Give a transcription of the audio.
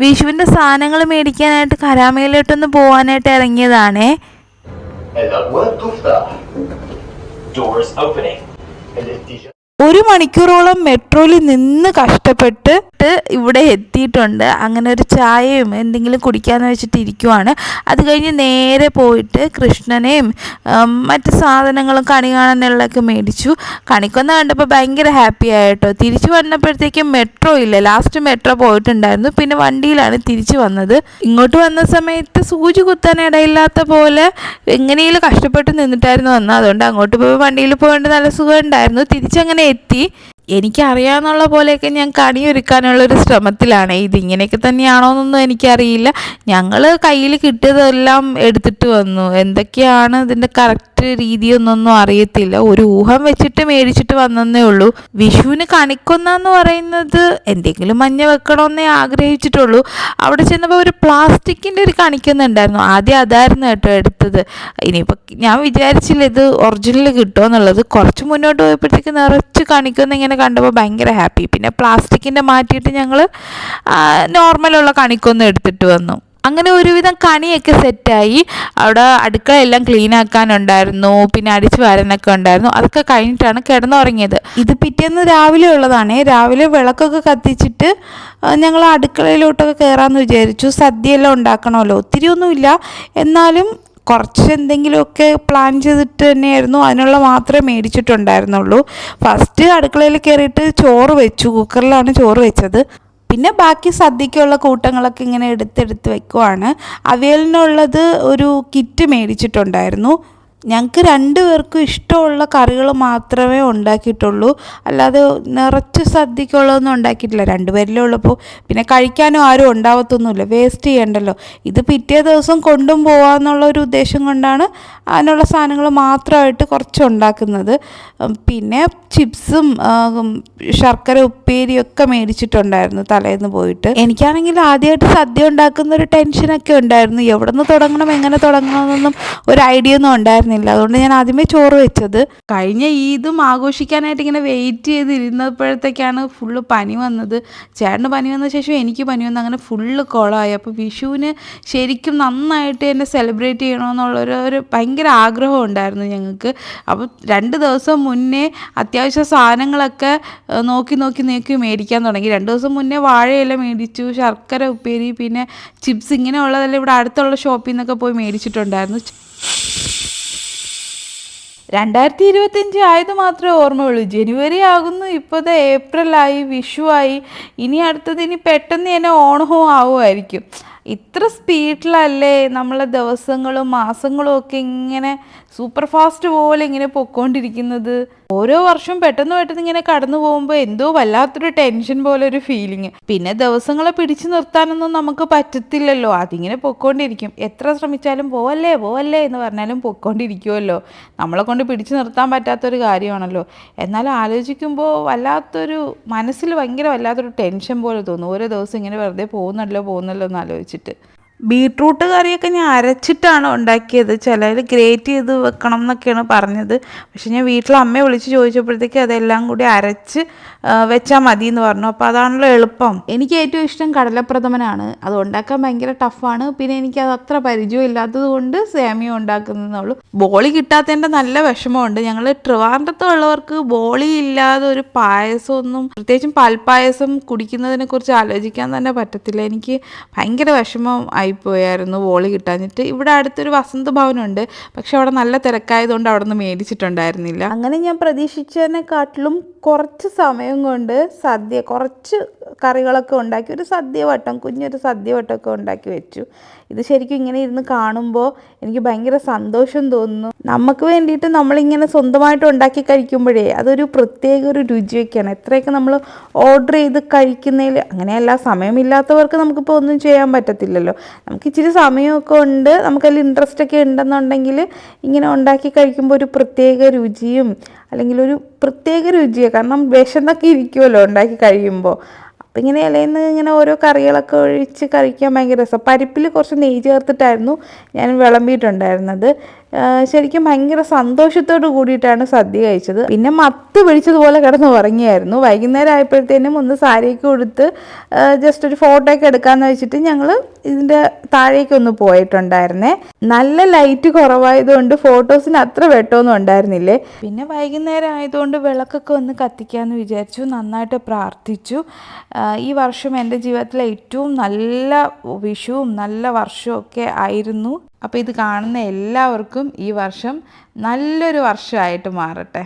വിഷുവിന്റെ സാധനങ്ങൾ മേടിക്കാനായിട്ട് കരാമയിലോട്ടൊന്ന് പോവാനായിട്ട് ഇറങ്ങിയതാണേ Doors opening. ഒരു മണിക്കൂറോളം മെട്രോയിൽ നിന്ന് കഷ്ടപ്പെട്ട് ഇവിടെ എത്തിയിട്ടുണ്ട്. അങ്ങനെ ഒരു ചായയും എന്തെങ്കിലും കുടിക്കാന്ന് വെച്ചിട്ട് ഇരിക്കുവാണ്. അത് കഴിഞ്ഞ് നേരെ പോയിട്ട് കൃഷ്ണനെയും മറ്റ് സാധനങ്ങളും കണി കാണാനുള്ളതൊക്കെ മേടിച്ചു. കണിക്കൊന്ന കണ്ടപ്പോൾ ഭയങ്കര ഹാപ്പി ആയിട്ടോ. തിരിച്ചു വന്നപ്പോഴത്തേക്കും മെട്രോ ഇല്ല. ലാസ്റ്റ് മെട്രോ പോയിട്ടുണ്ടായിരുന്നു. പിന്നെ വണ്ടിയിലാണ് തിരിച്ചു വന്നത്. ഇങ്ങോട്ട് വന്ന സമയത്ത് സൂചി കുത്താൻ ഇടയില്ലാത്ത പോലെ എങ്ങനെയും കഷ്ടപ്പെട്ട് നിന്നിട്ടായിരുന്നു വന്നത്. അതുകൊണ്ട് അങ്ങോട്ട് പോയി വണ്ടിയിൽ പോയിട്ട് നല്ല സുഖം ഉണ്ടായിരുന്നു. തിരിച്ചങ്ങനെ എത്തി. എനിക്കറിയാവുന്നുള്ള പോലെയൊക്കെ ഞാൻ കണിയൊരുക്കാനുള്ളൊരു ശ്രമത്തിലാണ്. ഇതിങ്ങനെയൊക്കെ തന്നെയാണോ എന്നൊന്നും എനിക്കറിയില്ല. ഞങ്ങൾ കയ്യിൽ കിട്ടിയതെല്ലാം എടുത്തിട്ട് വന്നു. എന്തൊക്കെയാണ് ഇതിന്റെ കറക്റ്റ് രീതിയൊന്നൊന്നും അറിയത്തില്ല. ഒരു ഊഹം വെച്ചിട്ട് മേടിച്ചിട്ട് വന്നതേ ഉള്ളൂ. വിഷുവിന് കണിക്കൊന്ന എന്ന് പറയുന്നത് എന്തെങ്കിലും മഞ്ഞ വെക്കണമെന്നേ ആഗ്രഹിച്ചിട്ടുള്ളൂ. അവിടെ ചെന്നപ്പോൾ ഒരു പ്ലാസ്റ്റിക്കിന്റെ ഒരു കണിക്കുന്നുണ്ടായിരുന്നു. ആദ്യം അതായിരുന്നു കേട്ടോ എടുത്തത്. ഇനിയിപ്പോൾ ഞാൻ വിചാരിച്ചില്ല ഇത് ഒറിജിനൽ കിട്ടുമെന്നുള്ളത് കുറച്ച് മുന്നോട്ട് പോയപ്പോഴത്തേക്ക് നിറച്ച് കണിക്കൊന്ന ഇങ്ങനെ കണ്ടപ്പോൾ ഭയങ്കര ഹാപ്പി പിന്നെ പ്ലാസ്റ്റിക്കിന്റെ മാറ്റിയിട്ട് ഞങ്ങൾ നോർമലുള്ള കണിക്കൊന്ന എടുത്തിട്ട് വന്നു. അങ്ങനെ ഒരുവിധം കണിയൊക്കെ സെറ്റായി. അവിടെ അടുക്കളയെല്ലാം ക്ലീൻ ആക്കാനുണ്ടായിരുന്നു. പിന്നെ അടിച്ചു വാരാനൊക്കെ ഉണ്ടായിരുന്നു. അതൊക്കെ കഴിഞ്ഞിട്ടാണ് കിടന്നുറങ്ങിയത്. ഇത് പിറ്റേന്ന് രാവിലെ ഉള്ളതാണ്. രാവിലെ വിളക്കൊക്കെ കത്തിച്ചിട്ട് ഞങ്ങൾ അടുക്കളയിലോട്ടൊക്കെ കയറാമെന്ന് വിചാരിച്ചു. സദ്യയെല്ലാം ഉണ്ടാക്കണമല്ലോ. ഒത്തിരി ഒന്നുമില്ല. എന്നാലും കുറച്ച് എന്തെങ്കിലുമൊക്കെ പ്ലാൻ ചെയ്തിട്ട് തന്നെയായിരുന്നു. അതിനുള്ള മാത്രമേ മേടിച്ചിട്ടുണ്ടായിരുന്നുള്ളൂ. ഫസ്റ്റ് അടുക്കളയിൽ കയറിയിട്ട് ചോറ് വെച്ചു. കുക്കറിലാണ് ചോറ് വെച്ചത്. പിന്നെ ബാക്കി സദ്യക്കുള്ള കൂട്ടങ്ങളൊക്കെ ഇങ്ങനെ എടുത്തെടുത്ത് വെക്കുവാണ്. അവയലിനുള്ളത് ഒരു കിറ്റ് മേടിച്ചിട്ടുണ്ടായിരുന്നു. ഞങ്ങൾക്ക് രണ്ടുപേർക്കും ഇഷ്ടമുള്ള കറികൾ മാത്രമേ ഉണ്ടാക്കിയിട്ടുള്ളൂ. അല്ലാതെ നിറച്ച് സദ്യക്കുള്ളതൊന്നും ഉണ്ടാക്കിയിട്ടില്ല. രണ്ടുപേരിലേ ഉള്ളപ്പോൾ പിന്നെ കഴിക്കാനും ആരും ഉണ്ടാവത്തൊന്നുമില്ല. വേസ്റ്റ് ചെയ്യണ്ടല്ലോ. ഇത് പിറ്റേ ദിവസം കൊണ്ടും പോകാമെന്നുള്ള ഒരു ഉദ്ദേശം കൊണ്ടാണ് അതിനുള്ള സാധനങ്ങൾ മാത്രമായിട്ട് കുറച്ച് ഉണ്ടാക്കുന്നത്. പിന്നെ ചിപ്സും ശർക്കര ശർക്കര ഉപ്പേരിയൊക്കെ മേടിച്ചിട്ടുണ്ടായിരുന്നു തലേന്ന് പോയിട്ട്. എനിക്കാണെങ്കിൽ ആദ്യമായിട്ട് സദ്യ ഉണ്ടാക്കുന്ന ഒരു ടെൻഷനൊക്കെ ഉണ്ടായിരുന്നു. എവിടെ നിന്ന് തുടങ്ങണം എങ്ങനെ തുടങ്ങണമെന്നൊന്നും ഒരു ഐഡിയ ഒന്നും ഉണ്ടായിരുന്നില്ല അതുകൊണ്ട് ഞാൻ ആദ്യമേ ചോറ് വെച്ചത്. കഴിഞ്ഞ ഈദും ആഘോഷിക്കാനായിട്ട് ഇങ്ങനെ വെയിറ്റ് ചെയ്തിരുന്നപ്പോഴത്തേക്കാണ് ഫുള്ള് പനി വന്നത്. ചേട്ടന് പനി വന്ന ശേഷം എനിക്ക് പനി വന്ന്. അങ്ങനെ ഫുള്ള് കുളമായി അപ്പോൾ വിഷുവിന് ശരിക്കും നന്നായിട്ട് എന്നെ സെലിബ്രേറ്റ് ചെയ്യണമെന്നുള്ളൊരു ഒരു ഭയങ്കര ആഗ്രഹം ഉണ്ടായിരുന്നു ഞങ്ങൾക്ക്. അപ്പോൾ രണ്ട് ദിവസം മുന്നേ അത്യാവശ്യ സാധനങ്ങളൊക്കെ നോക്കി നോക്കി നോക്കി മേടിക്കാൻ തുടങ്ങി. രണ്ട് ദിവസം മുന്നേ വാഴയില മേടിച്ചു ശർക്കര ഉപ്പേരി പിന്നെ ചിപ്സ് ഇങ്ങനെയുള്ളതെല്ലാം ഇവിടെ അടുത്തുള്ള ഷോപ്പിൽ നിന്നൊക്കെ പോയി മേടിച്ചിട്ടുണ്ടായിരുന്നു. രണ്ടായിരത്തി ഇരുപത്തഞ്ച് ആയത് മാത്രമേ ഓർമ്മയുള്ളൂ. ജനുവരി ആകുന്നു ഇപ്പോൾ ഏപ്രിലായി വിഷുവായി. ഇനി അടുത്തത് ഇനി പെട്ടെന്ന് തന്നെ ഓണവും ആവുമായിരിക്കും. ഇത്ര സ്പീഡിലല്ലേ നമ്മളെ ദിവസങ്ങളും മാസങ്ങളും ഒക്കെ ഇങ്ങനെ സൂപ്പർ ഫാസ്റ്റ് പോലെ ഇങ്ങനെ പൊക്കോണ്ടിരിക്കുന്നത്? ഓരോ വർഷവും പെട്ടെന്ന് പെട്ടെന്ന് ഇങ്ങനെ കടന്നു പോകുമ്പോൾ എന്തോ വല്ലാത്തൊരു ടെൻഷൻ പോലെ ഒരു ഫീലിംഗ് പിന്നെ ദിവസങ്ങളെ പിടിച്ചു നിർത്താനൊന്നും നമുക്ക് പറ്റത്തില്ലല്ലോ. അതിങ്ങനെ പൊക്കോണ്ടിരിക്കും. എത്ര ശ്രമിച്ചാലും പോവല്ലേ പോവല്ലേ എന്ന് പറഞ്ഞാലും പൊക്കോണ്ടിരിക്കുമല്ലോ നമ്മളെ കൊണ്ട് പിടിച്ചു നിർത്താൻ പറ്റാത്തൊരു കാര്യമാണല്ലോ. എന്നാൽ ആലോചിക്കുമ്പോൾ വല്ലാത്തൊരു മനസ്സിൽ ഭയങ്കര വല്ലാത്തൊരു ടെൻഷൻ പോലെ തോന്നും. ഓരോ ദിവസം ഇങ്ങനെ വെറുതെ പോകുന്നല്ലോ പോകുന്നല്ലോ എന്ന് ആലോചിച്ചിട്ട് ബീട്രൂട്ട് കറിയൊക്കെ ഞാൻ അരച്ചിട്ടാണ് ഉണ്ടാക്കിയത്. ചിലർ ഗ്രേറ്റ് ചെയ്ത് വെക്കണം എന്നൊക്കെയാണ് പറഞ്ഞത്. പക്ഷെ ഞാൻ വീട്ടിൽ അമ്മയെ വിളിച്ച് ചോദിച്ചപ്പോഴത്തേക്ക് അതെല്ലാം കൂടി അരച്ച് വെച്ചാൽ മതി എന്ന് പറഞ്ഞു. അപ്പോൾ അതാണല്ലോ എളുപ്പം. എനിക്ക് ഏറ്റവും ഇഷ്ടം കടലപ്രഥമനാണ്. അത് ഉണ്ടാക്കാൻ ഭയങ്കര ടഫാണ്. പിന്നെ എനിക്ക് അത് അത്ര പരിചയം ഇല്ലാത്തത് കൊണ്ട് സേമിയ ഉണ്ടാക്കുന്നതെന്നുള്ളൂ ബോളി കിട്ടാത്തതിന്റെ നല്ല വിഷമമുണ്ട്. ഞങ്ങൾ ട്രിവാൻഡ്രത്തുള്ളവർക്ക് ബോളി ഇല്ലാതെ ഒരു പായസമൊന്നും പ്രത്യേകിച്ചും പാൽപ്പായസം കുടിക്കുന്നതിനെ കുറിച്ച് ആലോചിക്കാൻ തന്നെ പറ്റത്തില്ല. എനിക്ക് ഭയങ്കര വിഷമം. ആയിപ്പോയായിരുന്നു വോൾ കിട്ടാഞ്ഞിട്ട്. ഇവിടെ അടുത്തൊരു വസന്ത ഭവനുണ്ട്. പക്ഷെ അവിടെ നല്ല തിരക്കായതുകൊണ്ട് അവിടെ നിന്ന് മേടിച്ചിട്ടുണ്ടായിരുന്നില്ല. അങ്ങനെ ഞാൻ പ്രതീക്ഷിച്ചതിനെക്കാട്ടിലും കുറച്ച് സമയം കൊണ്ട് സദ്യ കുറച്ച് കറികളൊക്കെ ഉണ്ടാക്കി ഒരു സദ്യവട്ടം കുഞ്ഞൊരു സദ്യ വട്ടമൊക്കെ ഉണ്ടാക്കി വെച്ചു. ഇത് ശരിക്കും ഇങ്ങനെ ഇരുന്ന് കാണുമ്പോൾ എനിക്ക് ഭയങ്കര സന്തോഷം തോന്നുന്നു. നമുക്ക് വേണ്ടിയിട്ട് നമ്മളിങ്ങനെ സ്വന്തമായിട്ട് ഉണ്ടാക്കി കഴിക്കുമ്പോഴേ അതൊരു പ്രത്യേക ഒരു രുചിയൊക്കെയാണ് എത്രയൊക്കെ നമ്മൾ ഓർഡർ ചെയ്ത് കഴിക്കുന്നതിൽ അങ്ങനെയല്ല സമയമില്ലാത്തവർക്ക് നമുക്കിപ്പോൾ ഒന്നും ചെയ്യാൻ പറ്റത്തില്ലല്ലോ. നമുക്ക് ഇച്ചിരി സമയമൊക്കെ ഉണ്ട്. നമുക്കതിൽ ഇൻട്രസ്റ്റ് ഒക്കെ ഉണ്ടെന്നുണ്ടെങ്കിൽ ഇങ്ങനെ ഉണ്ടാക്കി കഴിക്കുമ്പോൾ ഒരു പ്രത്യേക രുചിയും അല്ലെങ്കിൽ ഒരു പ്രത്യേക രുചിയാണ് കാരണം വിശന്നൊക്കെ ഇരിക്കുമല്ലോ ഉണ്ടാക്കി കഴിയുമ്പോൾ. അപ്പം ഇങ്ങനെ ഇലയിൽ നിന്ന് ഇങ്ങനെ ഓരോ കറികളൊക്കെ ഒഴിച്ച് കഴിക്കാൻ ഭയങ്കര രസം. പരിപ്പിൽ കുറച്ച് നെയ്യ് ചേർത്തിട്ടായിരുന്നു ഞാൻ വിളമ്പിയിട്ടുണ്ടായിരുന്നത്. ശരിക്കും ഭയങ്കര സന്തോഷത്തോട് കൂടിയിട്ടാണ് സദ്യ കഴിച്ചത്. പിന്നെ മത്ത് പിടിച്ചതുപോലെ കിടന്ന് ഉറങ്ങിയായിരുന്നു. വൈകുന്നേരം ആയപ്പോഴത്തേനും ഒന്ന് സാരിയൊക്കെ കൊടുത്ത് ജസ്റ്റ് ഒരു ഫോട്ടോ ഒക്കെ എടുക്കാമെന്ന് വെച്ചിട്ട് ഞങ്ങൾ ഇതിന്റെ താഴേക്ക് ഒന്ന് പോയിട്ടുണ്ടായിരുന്നേ. നല്ല ലൈറ്റ് കുറവായതുകൊണ്ട് ഫോട്ടോസിന് അത്ര വെട്ടമൊന്നും ഉണ്ടായിരുന്നില്ലേ? പിന്നെ വൈകുന്നേരം ആയതുകൊണ്ട് വിളക്കൊക്കെ ഒന്ന് കത്തിക്കാമെന്ന് വിചാരിച്ചു. നന്നായിട്ട് പ്രാർത്ഥിച്ചു. ഈ വർഷം എന്റെ ജീവിതത്തിലെ ഏറ്റവും നല്ല വിഷുവും നല്ല വർഷവും ഒക്കെ ആയിരുന്നു. അപ്പോൾ ഇത് കാണുന്ന എല്ലാവർക്കും ഈ വർഷം നല്ലൊരു വർഷമായിട്ട് മാറട്ടെ.